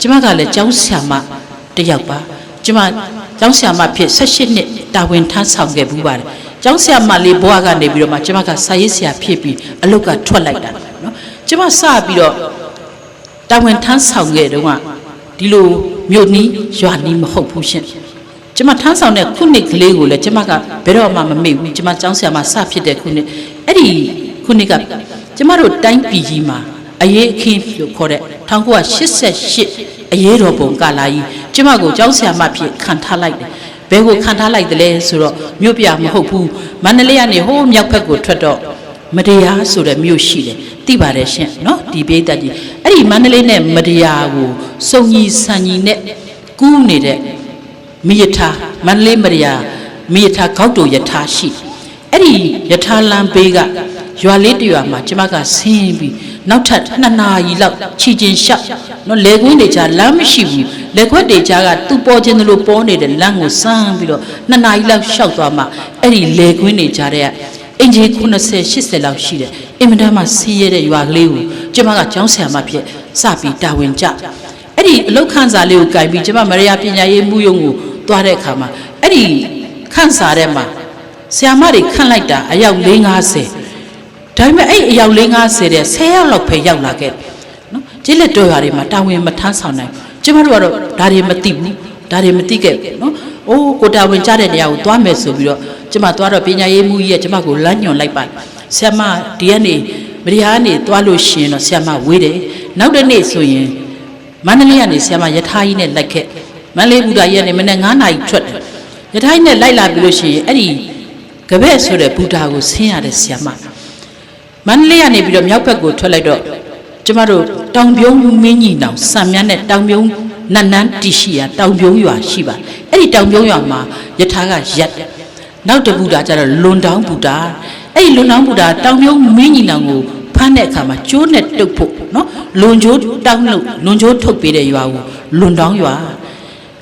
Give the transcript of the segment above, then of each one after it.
ကျမကလည်းကျောင်းဆရာမတစ်ယောက်ပါကျမကျောင်းဆရာမဖြစ်18နှစ်တာဝန်ထမ်းဆောင်ခဲ့ဘူးပါတယ်ကျောင်းဆရာမလေးဘွားကနေပြီးတော့မှကျမကစာရေးဆရာဖြစ်ပြီးအလုတ်ကထွက်လိုက်တာနော်ကျမစပြီးတော့တာဝန်ထမ်းဆောင်ခဲ့တုန်းကဒီလိုမြို့နီးရွာနီးမဟုတ်ဘူးရှင်ကျမထမ်းဆောင်တဲ့ခုနှစ်ကလေးကိုလည်းကျမကဘယ်တော့မှမမေ့ဘူးကျမကျောင်းဆရာမစဖြစ်တဲ့ခုနှစ်အဲ့ဒီခုနှစ်ကကျမတို့တိုင်းပြည်ကြီးမှာ အရေးအခင်းလို့ခေါ်တဲ့1988အရေးတော်ပုံကာလာကြီးကျမကိုကျောင်းဆရာမဖြစ်ခံထားလိုက်တယ်ဘယ်ကိုခံထားလိုက်တယ်လဲဆိုတော့မြို့ပြမဟုတ်ဘူးမန္တလေးကနေဟိုးမြောက်ဘက်ကိုထွက်တော့မတရားဆိုတဲ့မြို့ရှိတယ်သိပါတယ်ရှင်နော်ဒီပိဋကကြီးအဲ့ဒီမန္တလေးနဲ့မတရားကိုစုံကြီးဆန်ကြီးနဲ့ကူးနေတဲ့မိယထာမန္တလေးမရယာမိယထာဂေါက်တူယထာရှိအဲ့ဒီယထာလမ်းဘေးကရွာလေးတစ်ရွာမှာကျမကဆင်းပြီး နောက်ထပ်နှစ်နာရီလောက်ခြီချင်းရှောက်နော်လေကွင်းတွေကြားလမ်းမရှိဘူးလေခွက်တွေကြားကသူ့ပေါ်ခြင်းလို့ပေါ်နေတဲ့လမ်းကိုစမ်းပြီးတော့နှစ်နာရီလောက်ရှောက်သွားမှအဲ့ဒီလေကွင်းတွေကြားတဲ့အင်ဂျီ90 80လောက်ရှိတယ်အင်မတန်မှစီးရတဲ့ရွာကလေးကိုကျမကကျောင်းဆရာမဖြစ်စပြီးတာဝန်ကျအဲ့ဒီအလောက်ခန်းစာလေးကိုကြိုက်ပြီးကျမမရယာပညာရေးမှုယုံကိုသွားတဲ့အခါမှာအဲ့ဒီခန်းစာထဲမှာဆရာမတွေခန့်လိုက်တာအယောက်450 ဒါပေမဲ့အဲ့အယောက်450တဲ့10ယောက်လောက်ပဲရောက်လာခဲ့နော်ကျေးလက်တော်ရွာတွေမှာတာဝန်မထမ်းဆောင်နိုင်ကျမတို့ကတော့ဒါတွေမသိဘူးဒါတွေမသိခဲ့ဘူးနော်အိုးကိုတာဝန်ကြတဲ့နေရာကိုသွားမယ်ဆိုပြီးတော့ကျမသွားတော့ပညာရေးမှုကြီးရဲ့ကျမကိုလမ်းညွှန်လိုက်ပါဆရာမဒီကနေမရိယာကနေသွားလို့ရှိရင်တော့ဆရာမဝေးတယ်နောက်တစ်နေ့ဆိုရင်မန္တလေးကနေဆရာမယထာကြီးနဲ့လိုက်ခဲ့မန္တလေးဘူတာကြီးကနေမနေ့9နာရီထွက်တယ်ယထာကြီးနဲ့လိုက်လာပြီလို့ရှိရင်အဲ့ဒီကပည့်ဆိုတဲ့ဘူတာကိုဆင်းရတဲ့ဆရာမ မန္တလေးကနေပြီးတော့မြောက်ဘက်ကိုထွက်လိုက်တော့ကျမတို့တောင်ပြုံးမင်းကြီးတောင်စံမြန်းနဲ့တောင်ပြုံးနတ်နန်းတီရှိရတောင်ပြုံးရွာရှိပါအဲ့ဒီတောင်ပြုံးရွာမှာယထာကရက်တယ်နောက်တစ်ဘူတာကျတော့လွန်တောင်ဘူတာအဲ့ဒီလွန်တောင်ဘူတာတောင်ပြုံးမင်းကြီးတောင်ကိုဖမ်းတဲ့အခါမှာကျိုးနဲ့တုတ်ဖို့နော်လွန်ကျိုးတောင်းလို့လွန်ကျိုးထုတ်ပေးတဲ့ရွာကိုလွန်တောင်းရွာ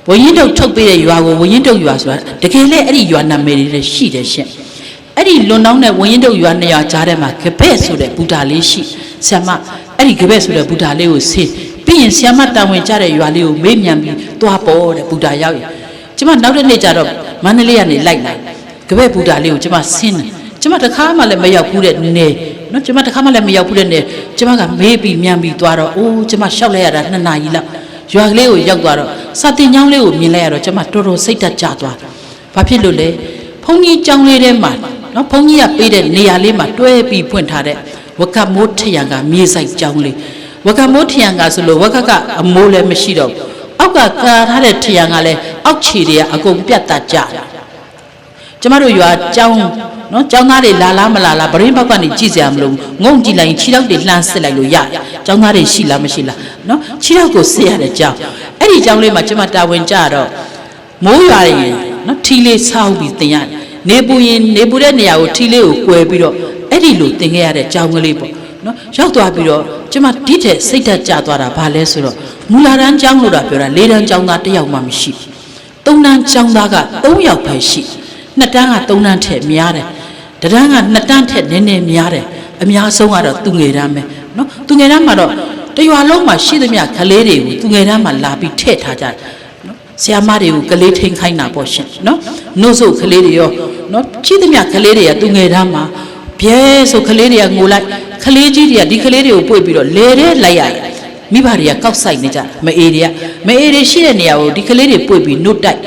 ဝရင်တုတ်ထုတ်ပေးတဲ့ရွာကိုဝရင်တုတ်ရွာဆိုတာတကယ်လေအဲ့ဒီရွာနာမည်တွေလည်းရှိတယ်ရှင့် အဲ့ဒီလွန်တောင်းနဲ့ဝရင်တုတ်ရွာနှစ်ရွာကြားထဲမှာကပည့်ဆိုတဲ့ဘူတာလေးရှိဆရာမအဲ့ဒီကပည့်ဆိုတဲ့ဘူတာလေးကိုဆေးပြီးရင်ဆရာမတာဝန်ကြတဲ့ရွာလေးကိုမေးမြန်းပြီးသွားပေါ်တဲ့ဘူတာရောက်ရင်ကျမနောက်တစ်နေ့ကျတော့မန္တလေးကနေလိုက်လာကပည့်ဘူတာလေးကိုကျမဆင်းတယ်ကျမတခါမှလည်းမရောက်ဘူးတဲ့နေနော်ကျမတခါမှလည်းမရောက်ဘူးတဲ့နေကျမကမေးပြီးမြန်ပြီးသွားတော့အိုးကျမရှောက်လိုက်ရတာနှစ်နာရီလောက်ရွာကလေးကိုရောက်သွားတော့စာတင်ကျောင်းလေးကိုမြင်လိုက်ရတော့ကျမတော်တော်စိတ်တက်ကြသွားဘာဖြစ်လို့လဲဘုန်းကြီးကျောင်းလေးထဲမှာ နော်ဘုန်းကြီးကပေးတဲ့နေရာလေးမှာတွဲပြီးဖွင့်ထားတဲ့ဝကမိုးထရံကမြေဆိုင်ကျောင်းလေးဝကမိုးထရံကဆိုလို့ဝကကအမိုးလည်းမရှိတော့ဘူးအောက်ကကာထားတဲ့ထရံကလည်းအောက်ခြေတွေကအကုန်ပြတ်တတ်ကြတယ်ကျမတို့ရွာကျောင်းနော်ကျောင်းသားတွေလာလားမလာလားဗရင်ဘောက်ကနေကြည့်စရာမလိုဘူးငုံကြည့်လိုက်ရင်ခြေထောက်တွေလှမ်းစစ်လိုက်လို့ရကျောင်းသားတွေရှိလားမရှိလားနော်ခြေထောက်ကိုစစ်ရတဲ့ကျောင်းအဲ့ဒီကျောင်းလေးမှာကျမတာဝန်ကြတော့မိုးရွာရင်နော်ထီလေးဆောက်ပြီးတင်ရတယ် နေပူရင်နေပူတဲ့နေရာကိုထီလေးကို꿰ပြီးတော့အဲ့ဒီလိုတင်ခဲ့ရတဲ့ကြောင်ကလေးပေါ့နော်ရောက်သွားပြီးတော့ကျမဒီထက်စိတ်ဓာတ်ကျသွားတာဘာလဲဆိုတော့မူလာတန်းကျောင်းလို့တာပြောတာ၄တန်းကျောင်းသားတစ်ယောက်မှမရှိဘူး၃တန်းကျောင်းသားက၃ယောက်ပဲရှိ၂တန်းက၃တန်းထက်များတယ်တတန်းက၂တန်းထက်နည်းနည်းများတယ်အများဆုံးကတော့သူငယ်တန်းပဲနော်သူငယ်တန်းမှာတော့တရွာလုံးမှာရှိသမျှကလေးတွေကိုသူငယ်တန်းမှာလာပြီးထည့်ထားကြတယ်ဆရာမတွေကိုကလေးထိန်ခိုင်းတာပေါ့ရှင်နော်နှုတ်ဆုပ်ကလေးတွေရော နော်ချီးသမျှကလေးတွေကသူငယ်သားမှာဘဲဆိုကလေးတွေကငိုလိုက်ကလေးကြီးတွေကဒီကလေးတွေကိုပွေ့ပြီးတော့လဲတဲ့လိုက်ရတယ်မိဘတွေကကောက်ဆိုင်နေကြမအေးတွေကမအေးတွေရှိတဲ့နေရာကိုဒီကလေးတွေပွေ့ပြီးနှုတ်တိုက်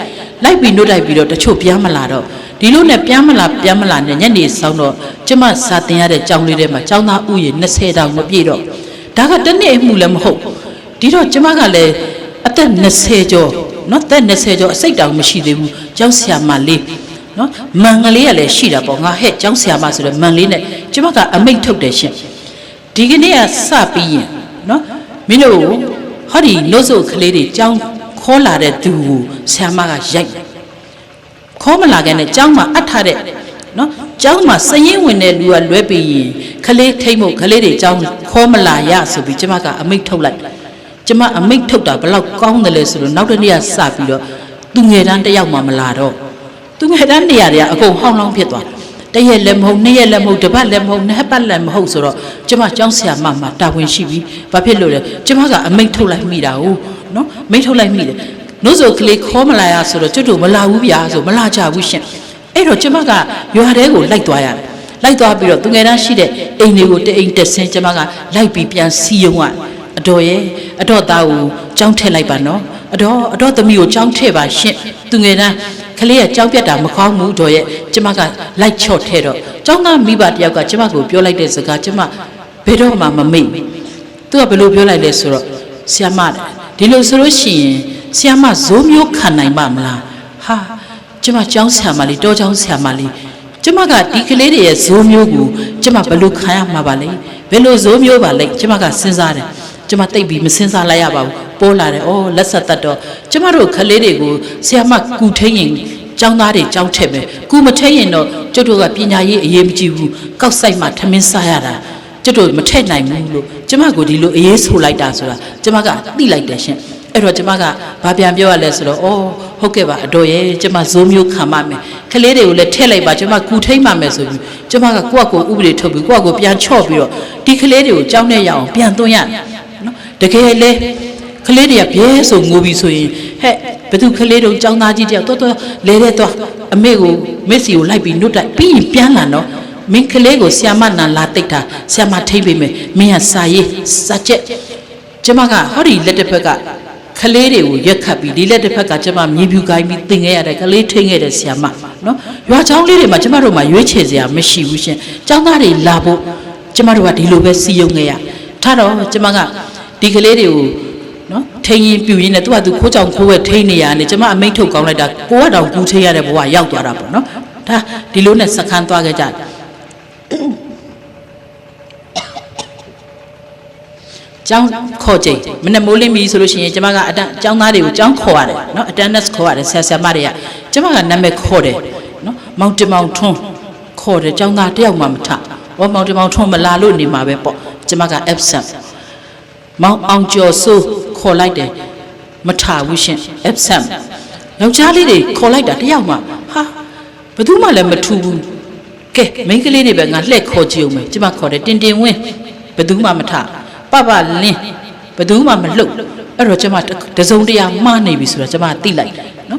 လိုက်ပြီးနှုတ်တိုက်ပြီးတော့တချို့ပြန်မလာတော့ဒီလိုနဲ့ပြန်မလာပြန်မလာနဲ့ညနေဆောင်တော့ကျမစာတင်ရတဲ့ကြောင်းလေးထဲမှာကျောင်းသားဥယျာဉ်20တောင်မပြည့်တော့ဒါကတနေ့အမှုလည်းမဟုတ်ဒီတော့ကျမကလည်းအသက်20ကျော်နော်အသက်20ကျော်အစိတ်တောင်မရှိသေးဘူးကျောင်းဆရာမလေး နော်မန်ကလေးကလည်းရှိတာပေါ့ငါဟဲ့ကျောင်းဆရာမဆိုတော့မန်လေးနဲ့ကျမကအမိတ်ထုတ်တယ်ရှင်ဒီကနေ့ကစပြီးရင်နော်မင်းတို့ဟောဒီလို့ဆိုကလေးတွေကြောင်းခေါ်လာတဲ့သူကိုဆ iam မကရိုက်တယ်ခေါ်မလာခင်နဲ့ကြောင်းမှာအပ်ထားတဲ့နော်ကြောင်းမှာစရင်ဝင်တဲ့လူကလွဲပြီးရင်ကလေးထိမ့်ဖို့ကလေးတွေကြောင်းခေါ်မလာရဆိုပြီးကျမကအမိတ်ထုတ်လိုက်ကျမအမိတ်ထုတ်တာဘယ်လောက်ကောင်းတယ်လဲဆိုတော့နောက်တစ်နေ့ကစပြီးတော့သူငယ်တန်းတစ်ယောက်မှမလာတော့ သူငယ်တန်းနေရာတွေကအကုန်ဟောင်းလောင်းဖြစ်သွားတယ်တရက်လည်းမဟုတ်နှစ်ရက်လည်းမဟုတ်တစ်ပတ်လည်းမဟုတ်နှစ်ပတ်လည်းမဟုတ်ဆိုတော့ကျမကျောင်းဆရာမမှာတာဝန်ရှိပြီဘာဖြစ်လို့လဲကျမကအမိတ်ထုတ်လိုက်မိတာ ਉ နော်မိတ်ထုတ်လိုက်မိတယ်နှုတ်ဆိုကလေးခေါ်မလာရဆိုတော့ကျွတ်တို့မလာဘူးဗျာဆိုမလာကြဘူးရှင်အဲ့တော့ကျမကရွာထဲကိုလိုက်သွားရတယ်လိုက်သွားပြီးတော့သူငယ်တန်းရှိတဲ့အိမ်တွေကိုတအိမ်တက်ဆင်းကျမကလိုက်ပြီးပြန်စီယုံရ အတော်ရဲ့အတော်သားကိုကြောင်းထည့်လိုက်ပါနော်အတော်အတော်သမီးကိုကြောင်းထည့်ပါရှင်သူငယ်တန်းကလေးကကြောင်းပြတ်တာမကောင်းဘူးတော်ရဲ့ကျမကလိုက်ချော့ထဲတော့ကျောင်းသားမိဘတယောက်ကကျမကိုပြောလိုက်တဲ့စကားကျမဘယ်တော့မှမမေ့ဘူးသူကဘယ်လိုပြောလိုက်လဲဆိုတော့ဆ iam မဒီလိုဆိုလို့ရှိရင်ဆ iam မဇိုးမျိုးခံနိုင်ပါမလားဟာကျမကျောင်းဆ iam မလေးတောကျောင်းဆ iam မလေးကျမကဒီကလေးတွေရဲ့ဇိုးမျိုးကိုကျမဘယ်လိုခံရမှာပါလဲဘယ်လိုဇိုးမျိုးပါလဲကျမကစဉ်းစားတယ် ကျမတိတ်ပြီးမစဉ်းစားလိုက်ရပါဘူးပေါ်လာတယ်ဩလက်ဆက်တတ်တော့ကျမတို့ကလေးတွေကိုဆ iam မကူထိန်ရင်ကျောင်းသားတွေကျောင်းထက်ပဲကူမထိန်ရင်တော့ကျွတ်တို့ကပညာရေးအရေးမကြီးဘူးကောက်ဆိုင်မှထမင်းစားရတာကျွတ်တို့မထက်နိုင်ဘူးလို့ကျမကိုဒီလိုအေးဆိုလိုက်တာဆိုတာကျမကသိလိုက်တယ်ရှင်အဲ့တော့ကျမကဘာပြန်ပြောရလဲဆိုတော့ဩဟုတ်ကဲ့ပါအတော်ရဲ့ကျမဇိုးမျိုးခံပါမယ်ကလေးတွေကိုလည်းထည့်လိုက်ပါကျမကူထိန်ပါမယ်ဆိုပြီးကျမကကိုယ့်အကိုဥပဒေထုတ်ပြီးကိုယ့်အကိုပြန်ချော့ပြီးတော့ဒီကလေးတွေကိုကြောင်းနဲ့ရအောင်ပြန်သွင်းရ တယ်နော်တကယ်လေကလေးတွေကပြဲဆိုငိုပြီးဆိုရင်ဟဲ့ဘသူကလေးတို့ចောင်းသားကြီးတယောက်တော်တော်လဲတဲ့တော့အမေကိုမက်ဆီကိုလိုက်ပြီးနှုတ်တိုက်ပြီးရင်ပြန်လာတော့မင်းကလေးကိုဆီယမနန်လာတိတ်တာဆီယမထိမ့်ပေးမယ်မင်းကစာရေးစာချက်ကျမကဟောဒီလက်တစ်ဖက်ကကလေးတွေကိုရက်ခတ်ပြီးဒီလက်တစ်ဖက်ကကျမမြေပြူကိုင်းပြီးသင်ခဲ့ရတဲ့ကလေးထိန်ခဲ့တဲ့ဆီယမနော်ရွာချောင်းလေးတွေမှာကျမတို့မှာရွေးချယ်စရာမရှိဘူးရှင်ចောင်းသားတွေလာဖို့ကျမတို့ကဒီလိုပဲစီယုံခဲ့ရထားတော့ကျမက ဒီကလေးတွေကိုနော်ထိန်ရင်ပြူရင်းနဲ့သူကသူခိုးကြောင်ခိုးဝဲထိန်နေရနေကျမအမိတ်ထုတ်ကောင်းလိုက်တာကိုကတော့ကူထိန်ရတဲ့ဘဝရောက်သွားတာပေါ့နော်ဒါဒီလိုနဲ့စခန်းသွားခဲ့ကြတယ်ကျောင်းခေါ်ချိန်မနေ့မိုးလင်းပြီဆိုလို့ရှိရင်ကျမကအတန်းကျောင်းသားတွေကိုကျောင်းခေါ်ရတယ်နော် attendance ခေါ်ရတယ်ဆရာဆရာမတွေကကျမကနာမည်ခေါ်တယ်နော်မောင်တင်မောင်ထွန်းခေါ်တယ်ကျောင်းသားတယောက်မှမထဟောမောင်တင်မောင်ထွန်းမလာလို့နေမှာပဲပေါ့ကျမက absent မောင်အောင်ကျော်စိုးခေါ်လိုက်တယ်မထဘူးရှင် absent ယောက်ျားလေးတွေခေါ်လိုက်တာတယောက်မှဟာဘယ်သူမှလည်းမထူဘူးကဲမိန်းကလေးတွေပဲငါလှည့်ခေါ်ကြည့်အောင်မယ်ကျမခေါ်တယ်တင်တင်ဝင်းဘယ်သူမှမထပပလင်းဘယ်သူမှမလှုပ်အဲ့တော့ကျမတစုံတရာမှားနေပြီဆိုတော့ကျမသိလိုက်တယ်နော်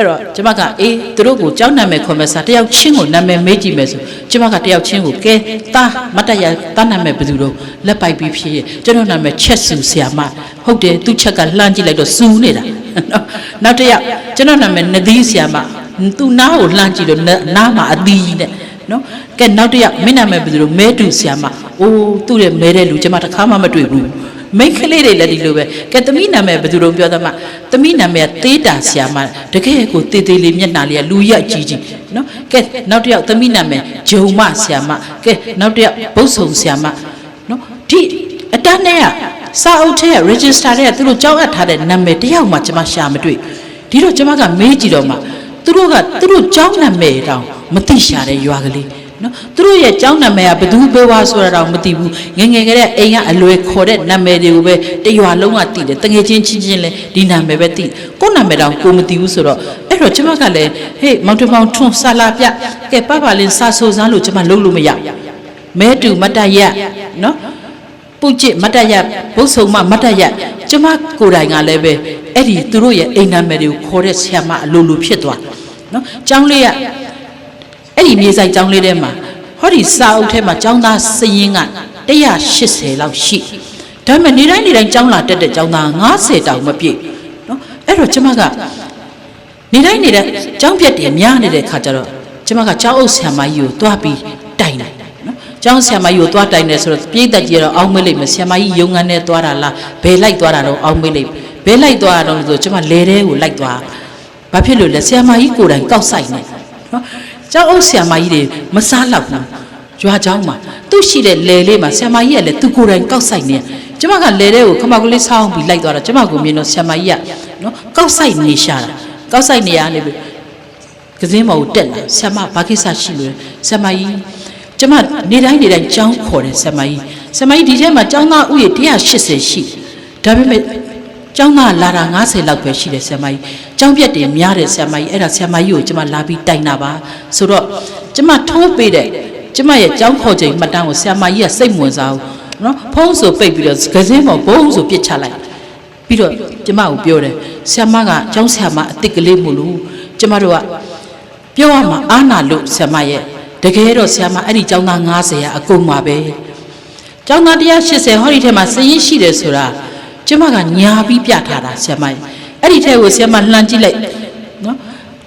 အဲ့တော့ကျမကအေးသူတို့ကိုကြောင်းနာမည်ခေါ်မယ်စားတယောက်ချင်းကိုနာမည်မေးကြည့်မယ်ဆိုကျမကတယောက်ချင်းကိုကဲတာမတ်တရတာနာမည်ဘယ်သူတော့လက်ပိုက်ပြီးဖြစ်ရဲ့ကျွန်တော်နာမည်ချက်စုဆရာမဟုတ်တယ်သူချက်ကလှမ်းကြည့်လိုက်တော့စူးနေတာနော်နောက်တစ်ယောက်ကျွန်တော်နာမည်နသီးဆရာမသူနားကိုလှမ်းကြည့်တော့နားမှာအသီးကြီးနဲ့နော်ကဲနောက်တစ်ယောက်မင်းနာမည်ဘယ်သူတော့မဲတူဆရာမအိုးသူ့ရဲ့မဲတဲ့လူကျမတစ်ခါမှမတွေ့ဘူး မိန်းကလေးတွေလည်းဒီလိုပဲကဲသမီးနာမည်ဘယ်သူတို့ပြောသမှာသမီးနာမည်ကသေးတာဆရာမတကယ်ကိုသေးသေးလေးမျက်နှာလေးကလူရက်ကြီးကြီးနော်ကဲနောက်တစ်ယောက်သမီးနာမည်ဂျုံမဆရာမကဲနောက်တစ်ယောက်ဘုတ်ဆုံဆရာမနော်ဒီအတန်းနဲ့ကစာအုပ်ထဲက register ထဲကသူတို့ကြောက်အပ်ထားတဲ့နာမည်တယောက်မှကျွန်မရှာမတွေ့ဒီတော့ကျွန်မကမေးကြည့်တော့မှသူတို့ကသူတို့ကြောက်နာမည်တောင်မသိရှာတဲ့ရွာကလေး နော်သူတို့ရဲ့ကျောင်းနာမည်ကဘသူပဲဝါဆိုတာတော့မသိဘူးငယ်ငယ်ကလေးအိမ်ကအလွယ်ခေါ်တဲ့နာမည်တွေကိုပဲတရွာလုံးကသိတယ်တငယ်ချင်းချင်းချင်းလဲဒီနာမည်ပဲသိကိုယ့်နာမည်တော့ကိုမသိဘူးဆိုတော့အဲ့တော့ကျမကလည်းဟေးမောင်တမောင်ထွန်းဆာလာပြကဲပပလင်းစာဆိုစမ်းလို့ကျမလုံးလို့မရမဲတူမတ်တရက်နော်ပုတ်ကျစ်မတ်တရက်ဘုတ်ဆုံမမတ်တရက်ကျမကိုယ်တိုင်ကလည်းပဲအဲ့ဒီသူတို့ရဲ့အိမ်နာမည်တွေကိုခေါ်တဲ့ဆရာမအလိုလိုဖြစ်သွားနော်ကျောင်းလေးက အဲ့ဒီမြေဆိုင်ကျောင်းလေးထဲမှာဟောဒီစာအုပ်ထဲမှာကျောင်းသားစည်ရင်းက180လောက်ရှိဒါပေမဲ့နေတိုင်းနေတိုင်းကျောင်းလာတက်တဲ့ကျောင်းသား90တောင်မပြည့်နော်အဲ့တော့ကျမကနေတိုင်းနေတိုင်းကျောင်းပြက်တယ်များနေတဲ့ခါကျတော့ကျမကကျောင်းအုပ်ဆရာမကြီးကိုတွားပြီးတိုင်လိုက်နော်ကျောင်းဆရာမကြီးကိုတွားတိုင်တယ်ဆိုတော့ပြည်သက်ကြီးကတော့အောင်းမေးလိုက်မယ်ဆရာမကြီးယုံငန်းနဲ့တွားတာလားဘယ်လိုက်တွားတာတော့အောင်းမေးလိုက်ဘယ်လိုက်တွားတာတော့ဆိုကျမလေထဲကိုလိုက်တွားဘာဖြစ်လို့လဲဆရာမကြီးကိုယ်တိုင်ကောက်ဆိုင်နေနော် ကျောင်းအုပ်ဆရာမကြီးတွေမစားလောက်ဘူးရွာเจ้าမှာသူ့ရှိတဲ့လယ်လေးမှာဆရာမကြီးကလည်းသူကိုယ်တိုင်ကောက်ဆိုင်နေကျမကလယ်ထဲကိုခမောက်ကလေးဆောင်းပြီးလိုက်သွားတော့ကျမကိုမြင်တော့ဆရာမကြီးကနော်ကောက်ဆိုင်နေရှာတာကောက်ဆိုင်နေရနေပြီကစင်းမော်ကိုတက်လာဆရာမဘာကိစ္စရှိလို့လဲဆရာမကြီးကျမနေတိုင်းနေတိုင်းကျောင်းခေါ်တယ်ဆရာမကြီးဆရာမကြီးဒီထဲမှာကျောင်းသားဥယျာဉ်180ရှိဒါပေမဲ့ ကျောင်းသားလာတာ90လောက်ပဲရှိတယ်ဆရာမကြီးကျောင်းပြက်တယ်များတယ်ဆရာမကြီးအဲ့ဒါဆရာမကြီးကိုကျမလာပြီးတိုင်တာပါဆိုတော့ကျမထိုးပေးတဲ့ကျမရဲ့ကျောင်းခေါ်ချိန်မှတ်တမ်းကိုဆရာမကြီးကစိတ်ဝင်စားဘူးနော်ဖုံးဆိုပိတ်ပြီးတော့ကစင်းပေါ်ဘုံဆိုပစ်ချလိုက်ပြီးတော့ကျမကိုပြောတယ်ဆ iam မကကျောင်းဆ iam မအစ်စ်ကလေးမို့လို့ကျမတို့ကပြောရမှာအာနာလို့ဆ iam မရဲ့တကယ်တော့ဆ iam မအဲ့ဒီကျောင်းသား90ရာအကုန်ပါပဲကျောင်းသား180ဟောဒီထဲမှာစရင်ရှိတယ်ဆိုတာ ကျမကညာပြီးပြထားတာဆ iam မရဲ့အဲ့ဒီထဲကိုဆ iam မလှမ်းကြည့်လိုက်နော်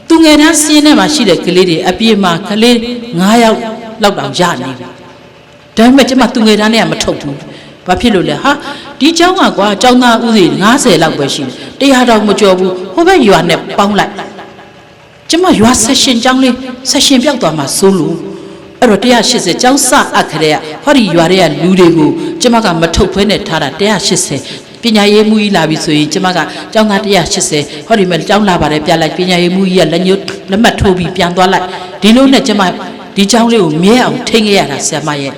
သူငယ်တန်းစင်းထဲမှာရှိတဲ့ကလေးတွေအပြည့်မှာကလေး9ယောက်လောက်တောင်ရနေပြီ ဒါပေမဲ့ကျမသူငယ်တန်းနဲ့ကမထုတ်ဘူး။ဘာဖြစ်လို့လဲဟာဒီเจ้าကကွာเจ้าသားဦးစီ90လောက်ပဲရှိတယ်။တရားတော်မကြော်ဘူးဟိုဘက်ရွာနဲ့ပေါင်းလိုက်။ကျမရွာဆက်ရှင်เจ้าလေးဆက်ရှင်ပြောက်သွားမှစိုးလို့အဲ့တော့180เจ้าစအပ်ခရဲကဟောဒီရွာတွေကလူတွေကိုကျမကမထုတ်ဖဲနဲ့ထားတာ180 ပညာရေးမှုကြီးလာပြီဆိုရင်ကျမကကျောင်းသား180ဟောဒီမဲ့ကျောင်းလာပါတယ်ပြလိုက်ပညာရေးမှုကြီးကလက်ညှိုးလက်မှတ်ထိုးပြီးပြန်သွားလိုက်ဒီလိုနဲ့ကျမဒီကျောင်းလေးကိုမြဲအောင်ထိန်းခဲ့ရတာဆရာမရဲ့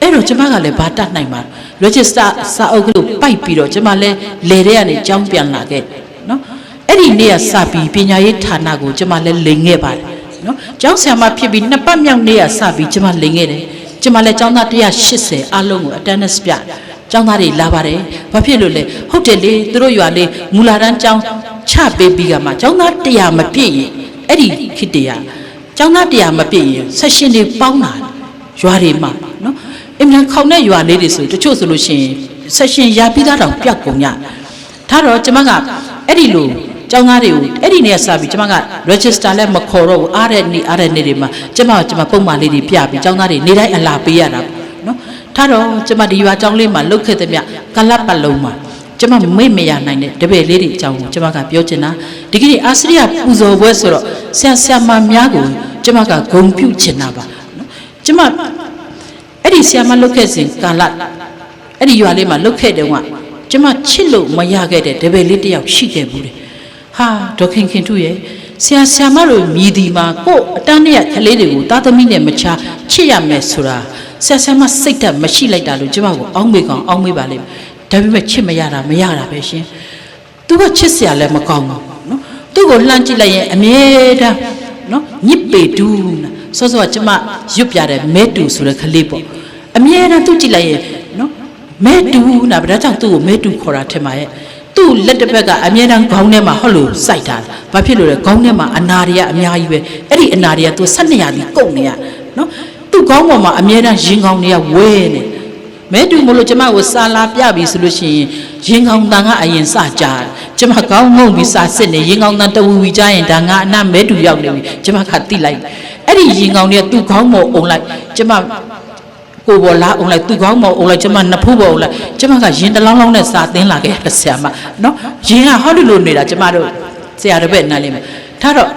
အဲ့တော့ကျမကလည်းဘာတတ်နိုင်မှာ register စာအုပ်ကလေးပိုက်ပြီးတော့ကျမလည်းလေတဲ့ကနေကျောင်းပြန်လာခဲ့နော်အဲ့ဒီနေ့ကစပြီးပညာရေးဌာနကိုကျမလည်းလိမ်ခဲ့ပါတယ်နော်ကျောင်းဆရာမဖြစ်ပြီးနှစ်ပတ်မြောက်နေ့ကစပြီးကျမလိမ်ခဲ့တယ်ကျမလည်းကျောင်းသား180အားလုံးကို attendance ပြတယ် ကျောင်းသားတွေလာပါတယ်ဘာဖြစ်လို့လဲဟုတ်တယ်လေသူတို့ရွာလေးမူလာတန်းကျောင်းချပေးပြီးကမှကျောင်းသား100မပြည့်ရင်အဲ့ဒီခေတ္တရာကျောင်းသား100မပြည့်ရင်ဆက်ရှင်တွေပေါင်းတာရွာတွေမှာနော်အင်မတန်ခေါင်တဲ့ရွာလေးတွေဆိုတချို့ဆိုလို့ရှိရင်ဆက်ရှင်ရပြီးသားတောင်ပြောက်ကုန်ညဒါတော့ကျမကအဲ့ဒီလိုကျောင်းသားတွေကိုအဲ့ဒီနေ့ကစပြီးကျမက register လည်းမခေါ်တော့ဘူးအားတဲ့နေ့အားတဲ့နေ့တွေမှာကျမကကျမပုံမှန်လေးတွေပြပြီးကျောင်းသားတွေနေတိုင်းအလာပေးရတာနော် ဒါတော့ကျမဒီရွာကျောင်းလေးမှာလုတ်ခဲ့တဲ့မြကလပ်ပတ်လုံးမှာကျမမိတ်မရနိုင်တဲ့တပည့်လေးတွေအကြောင်းကိုကျမကပြောချင်တာဒီကနေ့အာစရိယပူဇော်ပွဲဆိုတော့ဆရာဆရာမများကိုကျမကဂုဏ်ပြုချင်တာပါနော်ကျမအဲ့ဒီဆီယမလုတ်ခဲ့စဉ်ကာလအဲ့ဒီရွာလေးမှာလုတ်ခဲ့တယ်ကကျမချစ်လို့မရခဲ့တဲ့တပည့်လေးတစ်ယောက်ရှိခဲ့ဘူးလေဟာဒေါခင်ခင်ထုရဲ့ဆရာဆရာမတို့မြည်ဒီမှာကို့အတန်းနဲ့ကလေးတွေကိုသားသမီးနဲ့မချာချစ်ရမယ်ဆိုတာ ဆရာဆရာမစိတ်ဓာတ်မရှိလိုက်တာလို့ကျမကိုအောင်းမေကောင်အောင်းမေပါလိမ့်မယ်ဒါပေမဲ့ချစ်မရတာမရတာပဲရှင်သူကချစ်စရာလည်းမကောင်းဘူးနော်သူ့ကိုလှမ်းကြည့်လိုက်ရင်အမြဲတမ်းနော်ညစ်ပေတူးနာစောစောကကျမရွတ်ပြတဲ့မဲတူဆိုတဲ့ကလေးပေါ့အမြဲတမ်းသူ့ကြည့်လိုက်ရင်နော်မဲတူးနာဗဒါကြောင့်သူ့ကိုမဲတူခေါ်တာထင်ပါရဲ့သူ့လက်တစ်ဖက်ကအမြဲတမ်းခေါင်းထဲမှာဟောလို့စိုက်ထားတာဘာဖြစ်လို့လဲခေါင်းထဲမှာအနာတွေကအများကြီးပဲအဲ့ဒီအနာတွေကသူ12ရာသီကုန်နေရနော် သူ့ခေါင်းပေါ်မှာအမြဲတမ်းရင်ခေါင်းတွေကဝဲနေမဲတူမလို့ကျမကိုစာလာပြပြီဆိုလို့ရှိရင်ရင်ခေါင်းတန်ကအရင်စကြတယ်ကျမခေါင်းငုံပြီးစာစစ်နေရင်ခေါင်းတန်တဝူဝီကြရင်ဒါငါအနာမဲတူရောက်နေပြီကျမကတိလိုက်အဲ့ဒီရင်ခေါင်းတွေကသူ့ခေါင်းပေါ်အုံလိုက်ကျမကိုယ်ပေါ်လာအောင်လိုက်သူ့ကောင်းမအောင်လိုက်ကျမနှစ်ဖူးပေါ်အောင်လိုက်ကျမကရင်တလောင်းလောင်းနဲ့စာသင်းလာခဲ့ရဆရာမနော်ရင်ကဟောဒီလိုနေတာကျမတို့ဆရာတစ်ပည့်နားလေးမှာဒါတော့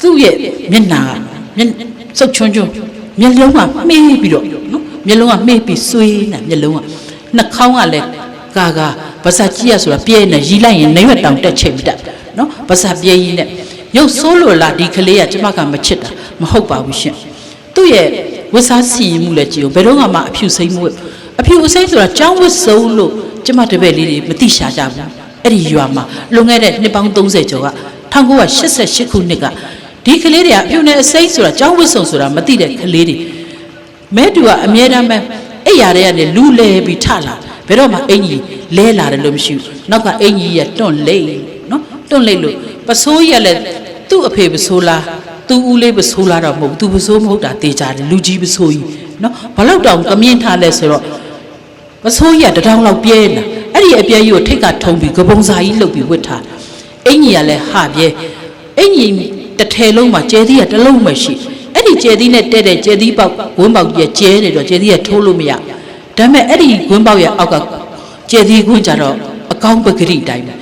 သူ့ရဲ့မျက်နှာကမျက်စုပ်ချွန်းချွန်း မျက်လုံးကမှေးပြီးတော့နော်မျက်လုံးကမှေးပြီးဆွေးနေမျက်လုံးကနှာခေါင်းကလည်းကာကာဗစာကြီးရဆိုတာပြဲနေရီလိုက်ရင်နေရွက်တောင်တက်ချိန်မတက်နော်ဗစာပြဲကြီးနဲ့ရုပ်ဆိုးလို့လားဒီကလေးကကျမကမချစ်တာမဟုတ်ပါဘူးရှင်သူ့ရဲ့ဝတ်စားစီရင်မှုလည်းကြည့်အောင်ဘယ်တော့မှအဖြူစိမ့်မှုအဖြူအစိမ့်ဆိုတာကြောင်းဝတ်စုံလို့ကျမတပည့်လေးတွေမသိရှာကြဘူးအဲ့ဒီရွာမှာလွန်ခဲ့တဲ့နှစ်ပေါင်း30ကျော်က1988ခုနှစ်က ဒီကလေးတွေကအဖြူနဲ့အစိမ့်ဆိုတာကြောင်းဝတ်စုံဆိုတာမသိတဲ့ကလေးတွေမဲတူကအမြဲတမ်းပဲအဲ့ရတဲ့ကနေလူလဲပြီးထလာဘယ်တော့မှအင်ကြီးလဲလာတယ်လို့မရှိဘူးနောက်ကအင်ကြီးရတွန့်လိမ့်နော်တွန့်လိမ့်လို့ပစိုးကြီးကလည်းသူ့အဖေပစိုးလားသူဦးလေးပစိုးလားတော့မဟုတ်ဘူးသူပစိုးမဟုတ်တာတေးကြတယ်လူကြီးပစိုးကြီးနော်ဘာလို့တောင်ကမြင့်ထားလဲဆိုတော့ပစိုးကြီးကတထောင်လောက်ပြဲနေတာအဲ့ဒီအပြဲကြီးကိုထိတ်ကထုံပြီးကပုံစာကြီးလှုပ်ပြီးဝတ်ထားအင်ကြီးကလည်းဟာပြဲအင်ကြီးတစ် ထည်လုံးမှာကျဲသီးကတစ်လုံးပဲရှိအဲ့ဒီကျဲသီးနဲ့တဲ့တဲ့ကျဲသီးပေါက်ဝန်းပေါက်ကြီးကကျဲနေတော့ကျဲသီးကထိုးလို့မရဒါပေမဲ့အဲ့ဒီဝန်းပေါက်ရဲ့အောက်ကကျဲသီးကွန်းကြတော့အကောင်းပဂရိတိုင်းပဲ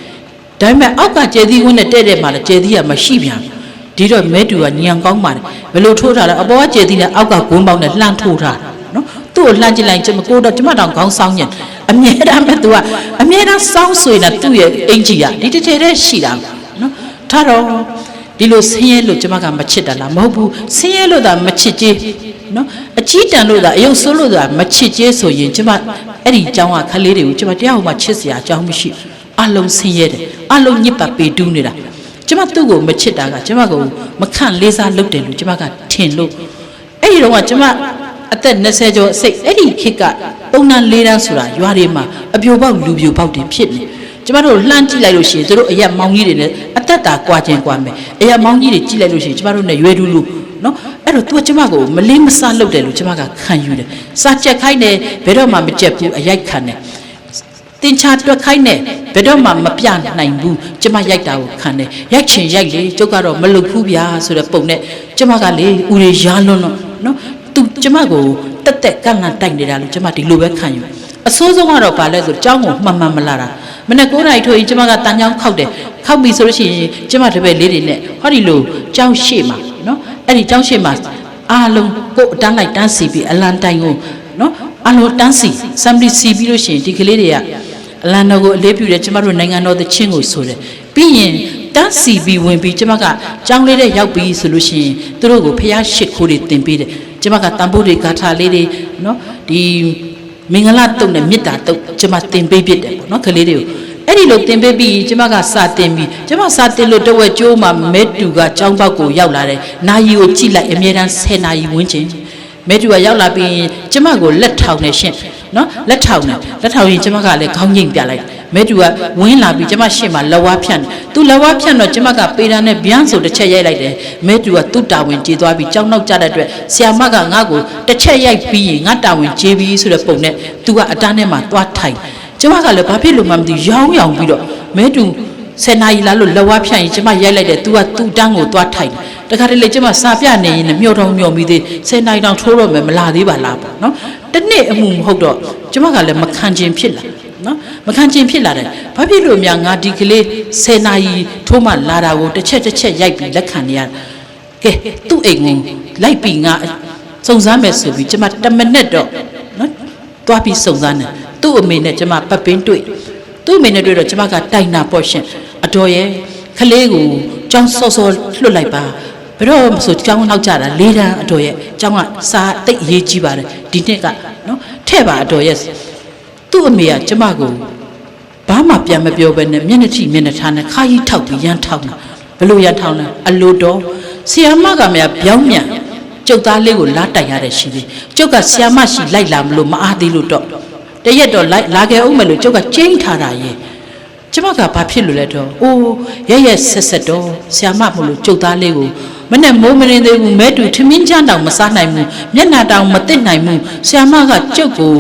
ဒါပေမဲ့အောက်ကကျဲသီးဝင်းနဲ့တဲ့တဲ့မှာလည်းကျဲသီးကမရှိပြန်ဘူးဒီတော့မဲတူကညံကောင်းပါတယ်ဘယ်လိုထိုးထားလဲအပေါ်ကကျဲသီးနဲ့အောက်ကဂွန်းပေါင်းနဲ့လှမ်းထိုးထားတာနော်သူ့ကိုလှမ်းကြည့်လိုက်ကျမကိုတော့ကျမတောင်ခေါင်းဆောင်းညင်အမြဲတမ်းပဲသူကအမြဲတမ်းစောင်းဆွေနေတာသူ့ရဲ့အင်ကြီးကဒီတစ်ထည်တည်းရှိတာနော်ထားတော့ ဒီလိုဆင်းရဲလို့ကျမကမချစ်တာလားမဟုတ်ဘူးဆင်းရဲလို့သာမချစ်ကြီးနော်အချီးတန်လို့သာအယုတ်ဆိုးလို့သာမချစ်ကြီးဆိုရင်ကျမအဲ့ဒီအကြောင်းကခလေးတွေကိုကျမတရားဟိုမှာချစ်စရာအကြောင်းမရှိဘူးအလုံးဆင်းရဲတယ်အလုံးညစ်ပတ်ပေတူးနေတာကျမသူ့ကိုမချစ်တာကကျမကိုမခန့်လေးစားလုပ်တယ်လို့ကျမကထင်လို့အဲ့ဒီတော့ကကျမအသက်20ကျော်အစိတ်အဲ့ဒီခေတ်ကသုံးတန်းလေးတန်းဆိုတာရွာတွေမှာအပြိုပေါက်လူပြိုပေါက်တွေဖြစ်နေ ကျမတို့လှမ်းကြည့်လိုက်လို့ရှိရင်တို့အရက်မောင်းကြီးတွေနဲ့အသက်တာကွာခြင်းကွာမယ်အရက်မောင်းကြီးတွေကြည့်လိုက်လို့ရှိရင်ကျမတို့နဲ့ရွယ်တူလူနော်အဲ့တော့ तू ကျမကိုမလေးမစားလုပ်တယ်လို့ကျမကခံယူတယ်စာကြက်ခိုင်းတယ်ဘယ်တော့မှမကြက်ဘူးအရိုက်ခံတယ်တင်ချာတွက်ခိုင်းတယ်ဘယ်တော့မှမပြနိုင်ဘူးကျမရိုက်တာကိုခံတယ်ရိုက်ချင်ရိုက်လေကျုပ်ကတော့မလုပ်ဘူးဗျာဆိုတဲ့ပုံနဲ့ကျမကလေဦးတွေရားလွန်းတော့နော် तू ကျမကိုတက်တက်ကန့်လန့်တိုက်နေတာလို့ကျမဒီလိုပဲခံယူ အဆိုးဆုံးကတော့ဗာလဲဆိုကျောင်းကိုမှန်မှန်မလာတာမနေ့9နာရီထိုးရင်ကျမကတန်ချောင်းခောက်တယ်ခောက်ပြီဆိုလို့ရှိရင်ကျမတပည့်လေးတွေနဲ့ဟောဒီလိုကျောင်းရှိမှာနော်အဲ့ဒီကျောင်းရှိမှာအားလုံးကိုယ်အတန်းလိုက်တန်းစီပြီးအလန်တိုင်ကိုနော်အားလုံးတန်းစီစမ်ဘလီစီပြီးလို့ရှိရင်ဒီကလေးတွေကအလန်တော်ကိုအလေးပြုတယ်ကျမတို့နိုင်ငံတော်သချင်းကိုဆိုတယ်ပြီးရင်တန်းစီပြီးဝင်ပြီးကျမကကျောင်းလေးတဲ့ရောက်ပြီးဆိုလို့ရှိရင်သူတို့ကိုဖျားရှစ်ခိုးတွေတင်ပေးတယ်ကျမကတန်ဖိုးတွေဂါထာလေးတွေနော်ဒီ မင်္ဂလာတုတ်နဲ့မေတ္တာတုတ်ကျမတင်ပေးဖြစ်တယ်ပေါ့နော်ကလေးတွေကိုအဲ့ဒီလိုတင်ပေးပြီးကျမကစာတင်ပြီးကျမစာတင်လို့တဝက်ကျိုးမှာမဲတူကကျောင်းပေါက်ကိုရောက်လာတယ်နာယီကိုကြည့်လိုက်အမြဲတမ်း10နာရီဝန်းကျင်မဲတူကရောက်လာပြီးရင်ကျမကိုလက်ထောင်နေရှင့်နော်လက်ထောင်နေလက်ထောင်ရင်ကျမကလည်းခေါင်းငိမ့်ပြလိုက် မဲတူကဝင်းလာပြီးကျမရှေ့မှာလက်ဝါးဖြန့်တယ်သူလက်ဝါးဖြန့်တော့ကျမကပေတာနဲ့ဗျမ်းဆိုတစ်ချက်ရိုက်လိုက်တယ်မဲတူကသူ့တာဝန်ကျေသွားပြီးကြောင်းနောက်ကြတဲ့အတွက်ဆီယာမကငါ့ကိုတစ်ချက်ရိုက်ပြီးရင်ငါတာဝန်ကျေပြီးဆိုတဲ့ပုံနဲ့သူကအတန်းထဲမှာသွားထိုင်ကျမကလည်းဘာဖြစ်လို့မှမသိရောင်းရောင်ပြီးတော့မဲတူဆယ်နာရီလာလို့လက်ဝါးဖြန့်ရင်ကျမရိုက်လိုက်တယ် तू ကသူ့တန်းကိုသွားထိုင်တယ်တခါတလေကျမစာပြနေရင်လည်းမျောတော်မျောပြီးသေးဆယ်နာရီတောင်ထိုးတော့မယ်မလာသေးပါလားပေါ့နော်တနေ့အမှုမဟုတ်တော့ကျမကလည်းမခံချင်ဖြစ်လာ နော်မခံချင်ဖြစ်လာတယ်ဘာဖြစ်လို့များငါဒီကလေးဆယ်နာရီထိုးမှလာတာကိုတစ်ချက်တစ်ချက်ရိုက်ပြီးလက်ခံနေရကဲသူ့အိမ်ကိုလိုက်ပြီးငါစုံစမ်းမယ်ဆိုပြီးကျမ10မိနစ်တော့နော်သွားပြီးစုံစမ်းတယ်သူ့အမေနဲ့ကျမပတ်ပင်းတွေ့သူ့အမေနဲ့တွေ့တော့ကျမကတိုင်နာပေါ့ရှင်အတော်ရဲ့ခလေးကိုကြောင်းစောစောလွတ်လိုက်ပါဘယ်တော့မဆိုကြောင်းနောက်ကြတာလေးတန်းအတော်ရဲ့ကြောင်းကစာတိတ်အရေးကြီးပါတယ်ဒီနှစ်ကနော်ထဲ့ပါအတော်ရဲ့ သူ့အမေကကျမကိုဘာမှပြန်မပြောဘဲနဲ့မျက်နှာချိမျက်နှာထားနဲ့ခါကြီးထောက်ပြီးရမ်းထောက်တာဘလို့ရမ်းထောက်လဲအလိုတော်ဆီယာမကမြပြောင်းမြန်ကျုပ်သားလေးကိုလာတိုက်ရတဲ့ရှိသေးကျုပ်ကဆီယာမရှိလိုက်လာမလို့မအားသေးလို့တော့တရက်တော့လိုက်လာခဲ့အောင်မလို့ကျုပ်ကကျင်းထားတာရဲ့ကျမကဘာဖြစ်လို့လဲတော့အိုးရရက်ဆက်ဆက်တော့ဆီယာမမလို့ကျုပ်သားလေးကိုမနဲ့မိုးမရင်းသေးဘူးမဲတူထမင်းချမ်းတောင်မစားနိုင်ဘူးမျက်နှာတောင်မသိနိုင်ဘူးဆီယာမကကျုပ်ကို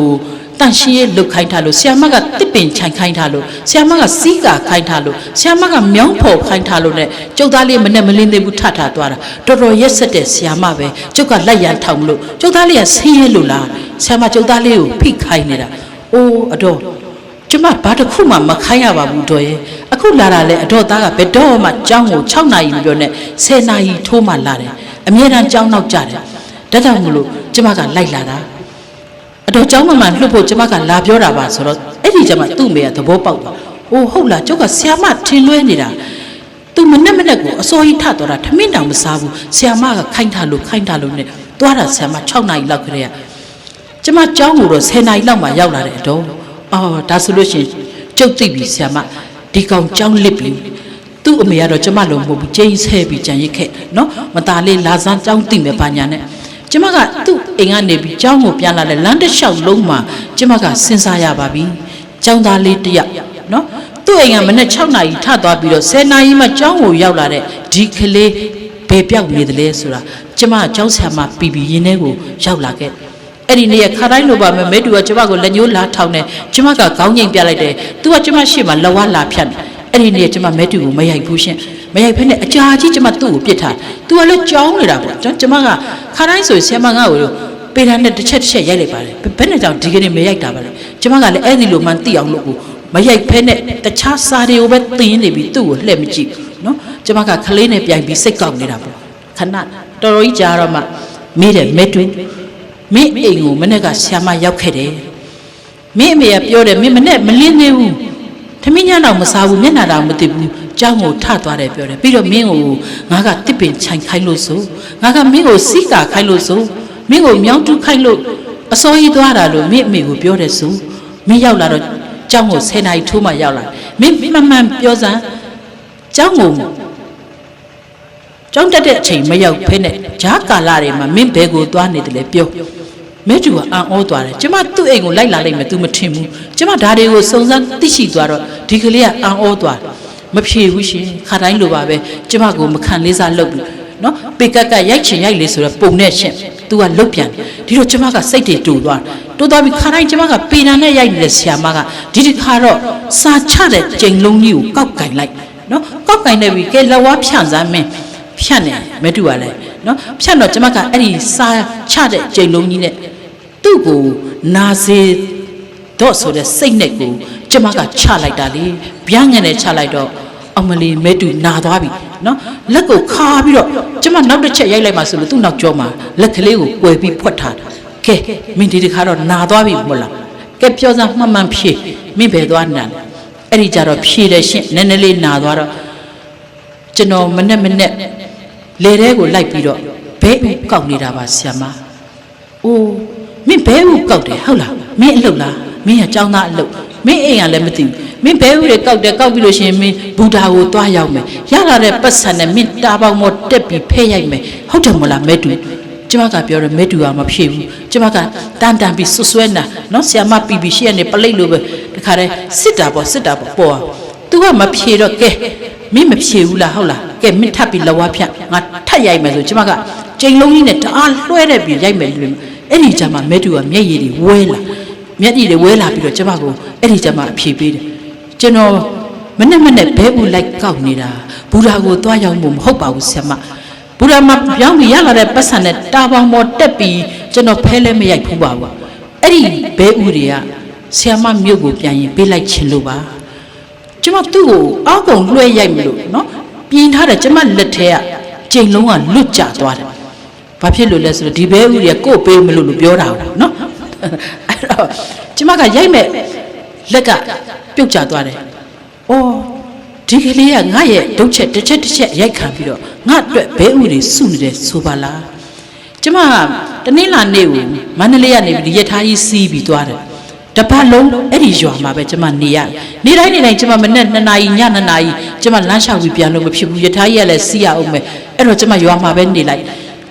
တန်ရှင်းရဲ့လုတ်ခိုင်းထားလို့ဆီယာမကတစ်ပင်ခြိုင်ခိုင်းထားလို့ဆီယာမကစီးကာခိုင်းထားလို့ဆီယာမကမြောင်းဖော်ခိုင်းထားလို့ ਨੇ ကျုပ်သားလေးမနဲ့မလင်းသေးဘူးထထသွားတာတော်တော်ရက်ဆက်တဲ့ဆီယာမပဲကျုပ်ကလက်ရန်ထောင်မလို့ကျုပ်သားလေးကဆင်းရဲလို့လားဆီယာမကျုပ်သားလေးကိုဖိခိုင်းနေတာအိုးအတော်ကျမဘာတစ်ခုမှမခိုင်းရပါဘူးတော်ရဲ့အခုလာတာလေအတော်သားကဘယ်တော့မှကြောင်းကို6နာရီမပြောနဲ့10နာရီထိုးမှလာတယ်အမြဲတမ်းကြောင်းနောက်ကြတယ်ဒါကြောင့်မလို့ကျမကလိုက်လာတာ အတော်ကြောင်းမမှန်လှုပ်ဖို့ကျမကလာပြောတာပါဆိုတော့အဲ့ဒီကျမသူ့မေကသဘောပေါက်သွားအိုးဟုတ်လားကျုပ်ကဆ iam မထင်လွဲနေတာသူမနဲ့မနဲ့ကိုအစောကြီးထသွားတာထမင်းတောင်မစားဘူးဆ iam မကခိုင်းထားလို့ခိုင်းထားလို့နဲ့သွားတာဆ iam မ6နာရီလောက်ခရေက ကျမเจ้าကိုတော့10နာရီလောက်မှရောက်လာတယ်အတော့အော်ဒါဆိုလို့ရှိရင်ကျုပ်သိပြီဆရာမဒီကောင်เจ้าလစ်ပြီသူ့အမေကတော့ကျမလုံးမဟုတ်ဘူးကျင်းဆဲပြီးကြံရစ်ခဲ့နော်မตาလေးလာစမ်းเจ้าသိမယ်ဘာညာနဲ့ ကျမကသူ့အိမ်ကနေပြီးကျောင်းကိုပြန်လာတဲ့လမ်းတစ်လျှောက်လုံးမှာကျမကစဉ်းစားရပါပြီကျောင်းသားလေးတယောက်နော်သူ့အိမ်ကမနေ့6နာရီထသွားပြီးတော့10နာရီမှကျောင်းကိုရောက်လာတဲ့ဒီကလေးဘယ်ပြောက်နေတယ်လဲဆိုတာကျမကျောင်းဆရာမပီပီရင်းထဲကိုရောက်လာခဲ့အဲ့ဒီနေ့ရခါတိုင်းလိုပါမယ်မဲတူကကျမကိုလက်ညှိုးလာထောင်တယ်ကျမကခေါင်းငိမ့်ပြလိုက်တယ်သူကကျမရှေ့မှာလက်ဝါးလာဖြတ်တယ် အဲ့ဒီနေ့ကျမမဲတူကိုမရိုက်ဘူးရှင်။မရိုက်ဖက်နဲ့အကြာကြီးကျမသူ့ကိုပြစ်ထား။ तू ကလည်းကြောင်းနေတာပေါ့။ကျွန်ကျမကခါတိုင်းဆိုဆရာမငါ့ကိုပေတာနဲ့တစ်ချက်တစ်ချက်ရိုက်လိုက်ပါတယ်။ဘယ်နဲ့ကြောင့်ဒီကနေ့မရိုက်တာပါလဲ။ကျမကလည်းအဲ့ဒီလိုမှသိအောင်လို့ကိုမရိုက်ဖက်နဲ့တခြားစာတွေကိုပဲသင်နေပြီးသူ့ကိုလှည့်မကြည့်ဘူးနော်။ကျမကခလေးနဲ့ပြိုင်ပြီးစိတ်ကောက်နေတာပေါ့။ခဏတော်တော်ကြီးကြာတော့မှမေးတယ်မဲတွင်းမင်းအိမ်ကိုမနေ့ကဆ iam မရောက်ခဲ့တယ်မင်းအမေကပြောတယ်မင်းမနေ့မလင်းသေးဘူး ထမင်းညတော့မစားဘူးမျက်နှာတော့မသိဘူးကြောင်းကိုထသွားတယ်ပြောတယ်ပြီးတော့မင်းကိုငါကတစ်ပင်ခြိုင်ခိုင်းလို့ဆိုငါကမင်းကိုစီးကာခိုင်းလို့ဆိုမင်းကိုမြောင်းတူးခိုင်းလို့အစောကြီးသွားတာလို့မင်းအမေကိုပြောတယ်ဆိုမင်းရောက်လာတော့ကြောင်းကို10နာရီထိုးမှရောက်လာမင်းမှန်မှန်ပြောစမ်းကြောင်းကိုကျောင်းတက်တဲ့အချိန်မရောက်ဖဲနဲ့ဂျားကာလာတွေမှာမင်းဘဲကိုသွားနေတယ်လေပြော မဲတူကအံ့ဩသွားတယ်ကျမသူ့အိမ်ကိုလိုက်လာလိုက်မယ် तू မထင်ဘူးကျမဒါတွေကိုစုံစမ်းသိရှိသွားတော့ဒီကလေးကအံ့ဩသွားတယ်မဖြေဘူးရှင်ခါတိုင်းလိုပါပဲကျမကိုမခံလေးစားလုပ်ဘူးနော်ပေကက်ကရိုက်ချင်ရိုက်လေဆိုတော့ပုံနဲ့ရှင် तू ကလုတ်ပြန်တယ်ဒီတော့ကျမကစိတ်တွေတူသွားတယ်တူသွားပြီးခါတိုင်းကျမကပေနာနဲ့ရိုက်နေတဲ့ဆရာမကဒီဒီခါတော့စာချတဲ့ကြိမ်လုံးကြီးကိုကောက်ကင်လိုက်နော်ကောက်ကင်နေပြီကဲလက်ဝါးဖြန့်စမ်းမင်းဖြန့်နေမဲတူပါလေနော်ဖြန့်တော့ကျမကအဲ့ဒီစာချတဲ့ကြိမ်လုံးကြီးနဲ့ သူ့ကိုနာစေတော့ဆိုတဲ့စိတ်နဲ့ကိုကျမကချလိုက်တာလေဗျာငန်နဲ့ချလိုက်တော့အမလီမဲတူနာသွားပြီနော်လက်ကိုခါပြီးတော့ကျမနောက်တစ်ချက်ရိုက်လိုက်မှဆိုလို့သူ့နောက်ကျောမှာလက်ကလေးကိုကွယ်ပြီးဖွက်ထားတယ်ကဲမင်းဒီတစ်ခါတော့နာသွားပြီမို့လားကဲပြောစမ်းမှန်မှန်ဖြေမင်းဘယ်သွားနာလဲအဲ့ဒီကြတော့ဖြေတယ်ရှင့်နည်းနည်းလေးနာသွားတော့ကျွန်တော်မနဲ့မနဲ့လေထဲကိုလိုက်ပြီးတော့ဘဲဥကောက်နေတာပါဆရာမအိုး မင်းဘဲဥကောက်တယ်ဟုတ်လားမင်းအလုပ်လားမင်းကចောင်းသားအလုပ်မင်းအိမ်ကလည်းမသိဘူးမင်းဘဲဥတွေကောက်တယ်ကောက်ပြီးလို့ရှိရင်မင်းဘူတာကိုသွားရောက်မယ်ရလာတဲ့ပတ်စံနဲ့မင်းတာပေါင်းမောတက်ပြီးဖဲရိုက်မယ်ဟုတ်တယ်မို့လားမဲတူကျမကပြောတယ်မဲတူကမဖြေဘူးကျမကတန်တန်ပြီးဆွဆွဲနာနော်ဆီယမပီပီရှေ့ကနေပလိတ်လိုပဲတခါတည်းစစ်တာပေါ့စစ်တာပေါ့ပေါ်။ तू ကမဖြေတော့ကဲမင်းမဖြေဘူးလားဟုတ်လားကဲမင်းထပ်ပြီးလဝါဖြတ်ငါထပ်ရိုက်မယ်ဆိုကျမကချိန်လုံးကြီးနဲ့တအားလွှဲတဲ့ပြီးရိုက်မယ်လို့ အဲ့ဒီကြမှာမဲတူကမျက်ရည်တွေဝဲလာမျက်ရည်တွေဝဲလာပြီးတော့ကျမကိုအဲ့ဒီကြမှာအဖြေပေးတယ်ကျွန်တော်မနဲ့မနဲ့ဘဲဘူးလိုက်ကောက်နေတာဘူရာကိုသွားရောက်မှုမဟုတ်ပါဘူးဆရာမဘူရာမပြောင်းပြီးရလာတဲ့ပတ်စံနဲ့တာပေါင်ပေါ်တက်ပြီးကျွန်တော်ဖဲလဲမရိုက်ဘူးပါဘူးအဲ့ဒီဘဲဥတွေကဆီယမမြို့ကိုပြန်ရင်ပေးလိုက်ခြင်းလို့ပါကျွန်မသူ့ကိုအောက်ကုန်လွှဲရိုက်မလို့နော်ပြင်းထားတယ်ကျွန်မလက်ထဲကကြိမ်လုံးကလွတ်ကျသွားတယ် ဘာဖြစ်လို့လဲဆိုတော့ဒီဘဲဥတွေကကို့ပေးမလို့လို့ပြောတာကိုနော်အဲ့တော့ကျွန်မကရိုက်မဲ့လက်ကပြုတ်ကျသွားတယ်အော်ဒီကလေးကငါရဲ့ဒုတ်ချက်တစ်ချက်တစ်ချက်ရိုက်ခံပြီးတော့ငါအတွက်ဘဲဥတွေစုနေတယ်ဆိုပါလားကျမကတနင်္လာနေ့ကိုမန္တလေးကနေပြီးဒီရထားကြီးစီးပြီးသွားတယ်တပတ်လုံးအဲ့ဒီရွာမှာပဲကျမနေရနေတိုင်းနေတိုင်းကျမမနဲ့2နာရီည2နာရီကျမလမ်းလျှောက်ပြီးပြန်လို့မဖြစ်ဘူးရထားကြီးကလည်းစီးရအောင်မယ်အဲ့တော့ကျမရွာမှာပဲနေလိုက်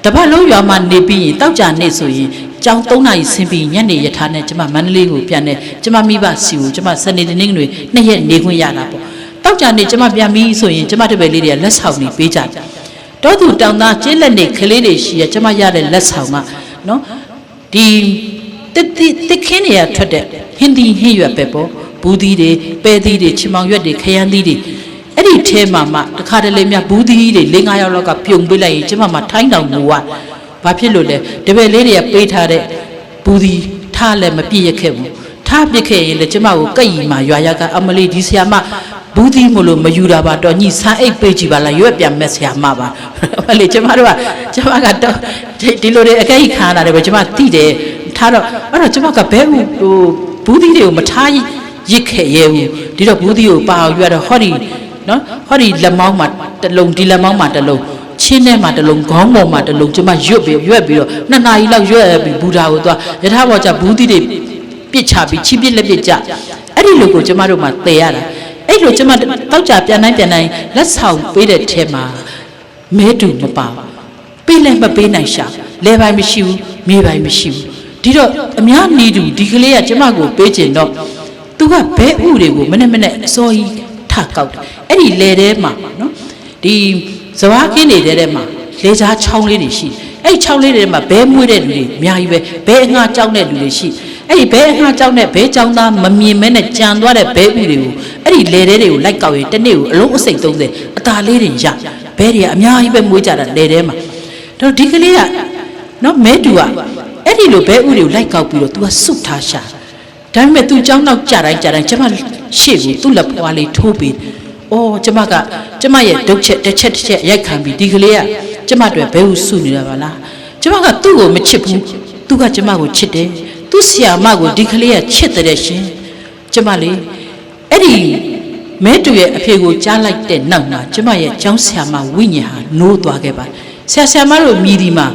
တပတ်လုံးရွာမှာနေပြီးရင်တောက်ကြနေဆိုရင်ကျောင်း3နာရီဆင်းပြီးညနေရထားနဲ့ကျမမန္တလေးကိုပြန်တယ်ကျမမိဘစီကိုကျမစနေတနင်္ဂနွေနှစ်ရက်နေခွင့်ရတာပေါ့တောက်ကြနေကျမပြန်ပြီးဆိုရင်ကျမတပည့်လေးတွေကလက်ဆောင်တွေပေးကြတယ်။တောသူတောင်သားကျေးလက်နေကလေးတွေရှိရကျမရတဲ့လက်ဆောင်ကနော်ဒီတစ်တစ်တစ်ခင်းတွေကထွက်တဲ့ဟင်းသီးဟင်းရွက်ပဲပေါ့ဘူးသီးတွေပဲသီးတွေချင်မောင်ရွက်တွေခရမ်းသီးတွေ အဲ့ဒီထဲမှာမှတခါတလေမြဘူးသီးတွေ၄၅ယောက်လောက်ကပြုံပေးလိုက်ရင်ကျမမှထိုင်းတောင်ငူကဘာဖြစ်လို့လဲတပည့်လေးတွေကပေးထားတဲ့ဘူးသီးထားလည်းမပြည့်ရခဲ့ဘူးထားပစ်ခဲ့ရင်လေကျမကိုကက်ရီမှာရွာရကအမလီဒီဆရာမဘူးသီးမလို့မယူတာပါတော့ညီဆန်းအိတ်ပေးကြည့်ပါလားရွက်ပြန်မဲ့ဆရာမပါဟဲ့လေကျမတို့ကကျမကတော့ဒီလိုတွေအကဲကြီးခါတာတယ်ပဲကျမတိတယ်ထားတော့အဲ့တော့ကျမကဘဲဘူးဟိုဘူးသီးတွေကိုမထားရစ်ခဲ့ရဲဘူးဒီတော့ဘူးသီးကိုပါအောင်ရွက်တော့ဟောဒီ နော်ဟောဒီလက်မောင်းမှာတစ်လုံးဒီလက်မောင်းမှာတစ်လုံးချင်းထဲမှာတစ်လုံးခေါင်းပေါ်မှာတစ်လုံးကျမရွတ်ပြီးရွက်ပြီးတော့နှစ်နာရီလောက်ရွက်ပြီးဘူတာကိုသွားယထာဘောကြဘူးသီးတွေပစ်ချပြီးချိပစ်လက်ပစ်ကြအဲ့ဒီလိုကိုကျမတို့မှသေရတာအဲ့လိုကျမတောက်ကြပြန်တိုင်းပြန်တိုင်းလက်ဆောင်ပေးတဲ့ထဲမှာမဲတူမပါဘူးပေးလည်းမပေးနိုင်ရှာလဲပိုင်းမရှိဘူးမြေပိုင်းမရှိဘူးဒီတော့အများနေတူဒီကလေးကကျမကိုပေးချင်တော့သူကဘဲဥတွေကိုမနဲ့မနဲ့အစောကြီး ထကောက်တယ်အဲ့ဒီလဲထဲမှာနော်ဒီဇဝါကင်းနေတဲ့ထဲမှာလေချားချောင်းလေးတွေရှိတယ်အဲ့ဒီချောင်းလေးတွေထဲမှာဘဲမွေးတဲ့လူတွေအများကြီးပဲဘဲအငှားကြောက်တဲ့လူတွေရှိတယ်အဲ့ဒီဘဲအငှားကြောက်တဲ့ဘဲကြောင်သားမမြင်မဲနဲ့ကြံသွားတဲ့ဘဲဥတွေကိုအဲ့ဒီလေထဲတွေကိုလိုက်ကောက်ရင်တစ်နေ့ကိုအလုံးအစိတ်30အตาလေးတွေရဘဲတွေကအများကြီးပဲမွေးကြတာလေထဲမှာတော့ဒီကလေးကနော်မဲတူကအဲ့ဒီလိုဘဲဥတွေကိုလိုက်ကောက်ပြီးတော့ तू ကစုထားရှာ ဒါပေမဲ့ तू ကြောင်းနောက်ကြတိုင်းကြတိုင်းကျမရှေ့ကိုသူ့လက်ပွားလေးထိုးပြီးအော်ကျမကကျမရဲ့ဒုတ်ချက်တစ်ချက်တစ်ချက်ရိုက်ခံပြီးဒီကလေးကကျမတို့ဘဲဥစုနေတာပါလားကျမကသူ့ကိုမချစ်ဘူးသူကကျမကိုချစ်တယ်သူ့ဆရာမကိုဒီကလေးကချစ်တယ်ရှင်ကျမလေးအဲ့ဒီမဲတူရဲ့အဖေကိုကြားလိုက်တဲ့နောက်မှာကျမရဲ့ကျောင်းဆရာမဝိညာဉ်ဟာနိုးသွားခဲ့ပါဆရာဆရာမတို့မြည်ဒီမှာ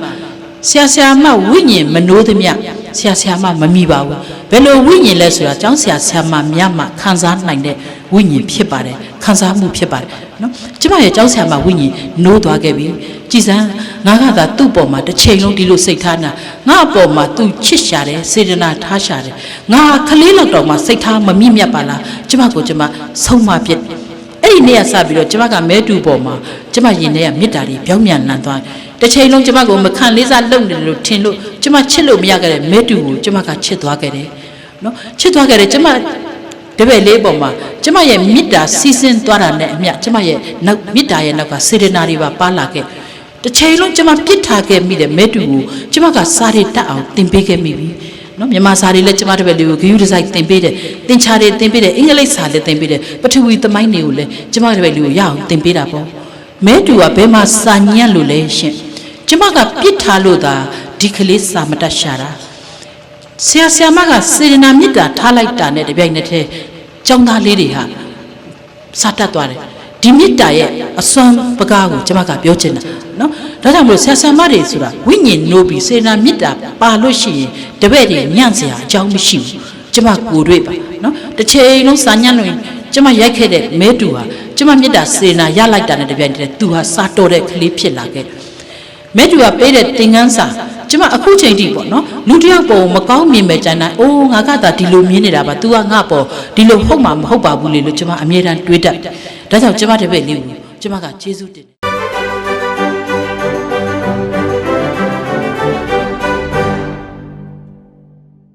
ဆရာဆရာမဝိညာဉ်မနိုးသမျှ ဆရာဆရာမမမိပါဘူးဘယ်လိုဝိညာဉ်လဲဆိုတာကျောင်းဆရာဆရာမများမှခံစားနိုင်တဲ့ဝိညာဉ်ဖြစ်ပါတယ်ခံစားမှုဖြစ်ပါတယ်နော်ကျမရဲ့ကျောင်းဆရာမဝိညာဉ်နိုးသွားခဲ့ပြီကြည်စမ်းငါကသာသူ့ပေါ်မှာတစ်ချိန်လုံးဒီလိုစိတ်ထားနာငါအပေါ်မှာသူချစ်ရှာတယ်စေတနာထားရှာတယ်ငါခလေးလောက်တော့မှစိတ်ထားမမြင့်မြတ်ပါလားကျမကိုကျမဆုံးမပြစ်အဲ့ဒီနေ့ကစပြီးတော့ကျမကမဲတူပေါ်မှာကျမရင်ထဲကမေတ္တာတွေပြောင်းပြန်လန်သွားတယ် တစ်ချိန်လုံးကျမကိုမခံလေးစားလုပ်နေတယ်လို့ထင်လို့ကျမချစ်လို့မရခဲ့တဲ့မဲတူကိုကျမကချစ်သွားခဲ့တယ်နော်ချစ်သွားခဲ့တယ်ကျမတပည့်လေးပေါ်မှာကျမရဲ့မေတ္တာစီးဆင်းသွားတာနဲ့အမျှကျမရဲ့နောက်မေတ္တာရဲ့နောက်ကစေတနာတွေပါပါလာခဲ့တစ်ချိန်လုံးကျမပြစ်ထားခဲ့မိတဲ့မဲတူကိုကျမကစားရတတ်အောင်သင်ပေးခဲ့မိပြီနော်မြန်မာစာတွေလည်းကျမတပည့်လေးကိုဂရုတစိုက်သင်ပေးတယ်သင်္ချာတွေသင်ပေးတယ်အင်္ဂလိပ်စာလည်းသင်ပေးတယ်ပထဝီသမိုင်းတွေကိုလည်းကျမတပည့်လေးကိုရအောင်သင်ပေးတာပေါ့မဲတူကဘယ်မှာစာညံ့လို့လဲရှင် ကျမကပြစ်ထားလို့သာဒီကလေးစာမတတ်ရှာတာဆရာဆရာမကစေရနာမေတ္တာထားလိုက်တာနဲ့တပြိုင်နက်တည်းကျောင်းသားလေးတွေဟာစာတတ်သွားတယ်ဒီမေတ္တာရဲ့အစွမ်းပကားကိုကျွန်မကပြောချင်တာနော်ဒါကြောင့်မလို့ဆရာဆရာမတွေဆိုတာဝိညာဉ်နိုးပြီးစေနာမေတ္တာပါလို့ရှိရင်တပည့်တွေညံ့စရာအကြောင်းမရှိဘူးကျွန်မကိုယ်တွေ့ပါနော်တစ်ချိန်လုံးစာညံ့လို့ကျွန်မရိုက်ခဲ့တဲ့မဲတူဟာကျွန်မမေတ္တာစေနာရလိုက်တာနဲ့တပြိုင်တည်းသူဟာစာတော်တဲ့ကလေးဖြစ်လာခဲ့တယ် မဲတူကပေးတဲ့သင်ခန်းစာကျမအခုချိန်ထိပေါ့နော်လူတစ်ယောက်ပေါ်မကောင်းမြင်မဲ့ကြမ်းတိုင်းအိုးငါကသာဒီလိုမြင်နေတာပါ तू ကငါပေါ်ဒီလိုဟုတ်မှာမဟုတ်ပါဘူးလေလို့ကျမအမြဲတမ်းတွေးတတ်တယ်ဒါကြောင့်ကျမတပည့်လေးကိုကျမကကျေးဇူးတင်တယ်